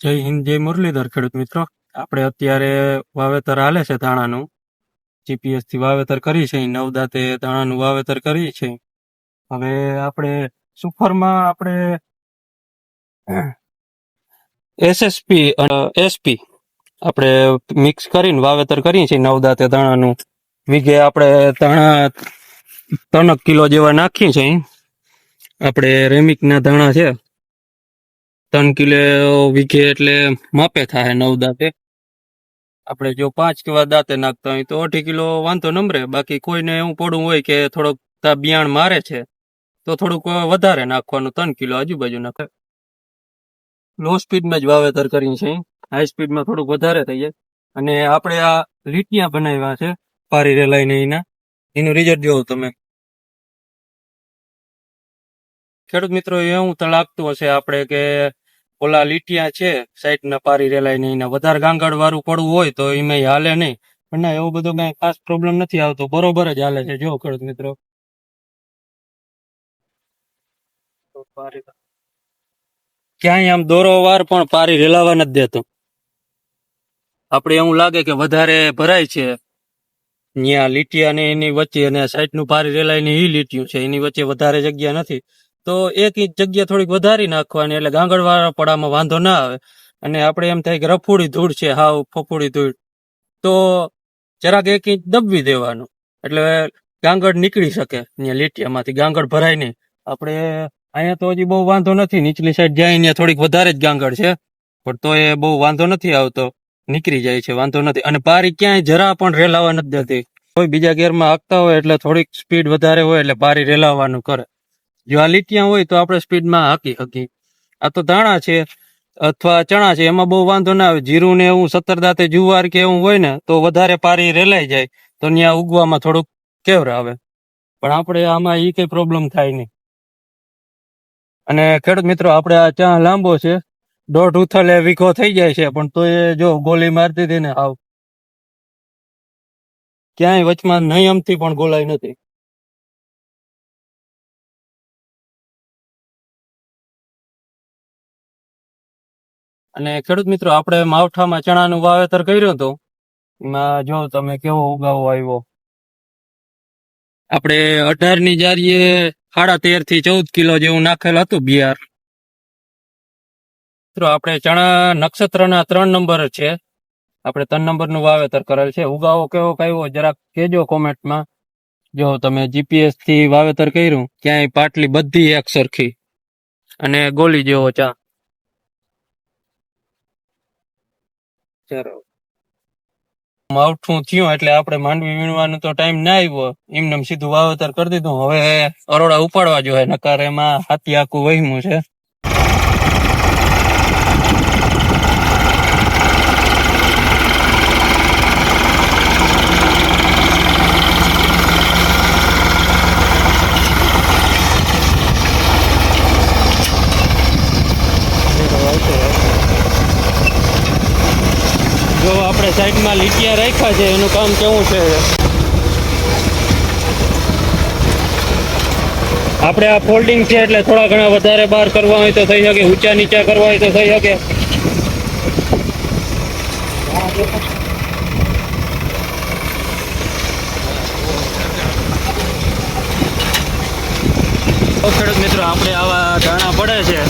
જય હિન્દ, જય મુરલીધર, ખેડૂત મિત્રો. આપણે અત્યારે વાવેતર હાલે છે ધાણાનું. જીપીએસથી વાવેતર કરી છે નવ દાંતે ધાણાનું વાવેતર કરી છે હવે આપણે સુફરમાં આપણે એસએસપી એસપી આપણે મિક્સ કરીને વાવેતર કરીએ છીએ નવ દાંતે ધાણાનું. વીઘે આપણે ધાણા ત્રણક કિલો જેવા નાખીએ છીએ. આપણે રેમિકના ધાણા છે ત્રણ કિલો વીઘે એટલે માપે થાય નવ દાંતે. આપણે જો પાંચ કેવા દાંતે નાખતા હોય તો અઢી કિલો વાંધો નમરે બાકી કોઈને એવું પડવું હોય કે થોડોક બિયાણ મારે છે, તો થોડુંક વધારે નાખવાનું ત્રણ કિલો આજુબાજુ નાખે. લો સ્પીડમાં જ વાવેતર કરીએ છીએ. હાઈ સ્પીડમાં થોડુંક વધારે થઈ જાય. અને આપણે આ લીટિયા બનાવ્યા છે, પારી રેલાઈને એના. એનું રિઝલ્ટ જોવો તમે. ખેડૂત મિત્રો એવું તો લાગતું હશે આપણે કે ઓલા લીટિયા છે સાઈડના પારી રેલાય નહીં વધારે ગાંગડ વાળું પડવું હોય તો એમાં હાલે નહીં. પણ ના એવો બધો કઈ ખાસ પ્રોબ્લેમ નથી આવતો. બરોબર જ હાલે છે. જો ખેડૂત મિત્રો. ક્યાંય આમ દોરો વાર પણ પારી રેલાવા નથી દેતો. આપણે એવું લાગે કે વધારે ભરાય છે. ત્યાં લીટિયા ને એની વચ્ચે અને સાઈડનું પારી રેલાઈને ઈ લીટ્યું છે. એની વચ્ચે વધારે જગ્યા નથી. તો એક ઇંચ જગ્યા થોડીક વધારી નાખવાની, એટલે ગાંગડવાળા પડામાં વાંધો ના આવે. અને આપણે એમ થાય કે રફોડી ધૂળ છે, હાવ ફફોડી ધૂળ. તો જરાક એક ઇંચ દબવી દેવાનું. એટલે ગાંગડ નીકળી શકે, અહીંયા લીટીયામાંથી ગાંગડ ભરાય નહીં. આપણે અહીંયા તો હજી બહુ વાંધો નથી, નીચલી સાઈડ જાય અહીંયા થોડીક વધારે જ ગાંગડ છે. પણ તો એ બહુ વાંધો નથી આવતો, નીકળી જાય છે, વાંધો નથી. અને પારી ક્યાંય જરા પણ રેલાવા નથી દેતી. કોઈ બીજા ગેરમાં હાંકતા હોય એટલે થોડીક સ્પીડ વધારે હોય એટલે પારી રેલાવવાનું કરે. જો આ લીટિયા હોય તો આપણે સ્પીડમાં હાકી હકી આ તો ધાણા છે, અથવા ચણા છે, એમાં બહુ વાંધો ના આવે. જીરું ને એવું સત્તર દાંતે જુવાર કે એવું હોય ને, તો વધારે પારી રેલાઈ જાય, તો ત્યાં ઉગવામાં થોડુંક કેવર આવે. પણ આપણે આમાં એ કઈ પ્રોબ્લેમ થાય નહીં. અને ખેડૂત મિત્રો, આપણે આ ચા લાંબો છે, દોઢ ઉથલે વીખો થઈ જાય છે, પણ તો એ જો ગોલી મારતી હતી ને, આવ. ક્યાંય વચમાં નહીં અમથી પણ ગોલાઈ નથી. અને ખેડૂત મિત્રો આપણે માવઠામાં ચણાનું વાવેતર કર્યું હતું. એમાં જો તમે કેવો ઉગાવો આવ્યો? આપણે અઢારની જારીએ સાડા તેરથી ચૌદ કિલો જેવું નાખેલ હતું બિયાર. મિત્રો આપણે ચણા નક્ષત્રના ત્રણ નંબર છે. આપણે ત્રણ નંબરનું વાવેતર કરેલ છે. ઉગાવો કેવો કયો જરાક કેજો કોમેન્ટમાં. જો તમે જીપીએસથી વાવેતર કર્યું ક્યાંય પાટલી બધી એક સરખી. અને ગોલી જેવો ચા. માવઠું થયું એટલે આપણે માંડવી વીણવાનું તો ટાઈમ ના આવ્યો. એમને એમ સીધું વાવેતર કરી દીધું. હવે અરોડા ઉપાડવા જોઈએ નકાર એમાં હાથી આખું વહીમું છે. આપણે સાઈડમાં લીટિયા રાખ્યા છે, એનું કામ કેવું છે? આપણે આ ફોલ્ડિંગ છે એટલે થોડા ઘણા વધારે બહાર કરવા હોય તો થઈ શકે, ઊંચા નીચા કરવા હોય તો થઈ શકે. ખેડૂત મિત્રો, આપણે આવા ધાણા પડે છે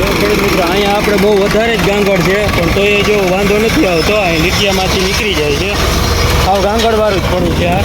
જો ખેડૂત મિત્રો અહીંયા આપણે બહુ વધારે જ ગાંગડ છે, પણ તો એ જો વાંધો નથી આવતો અહીં લીટિયામાંથી નીકળી જાય છે. આવું ગાંગડવાળું જ પડું છે આ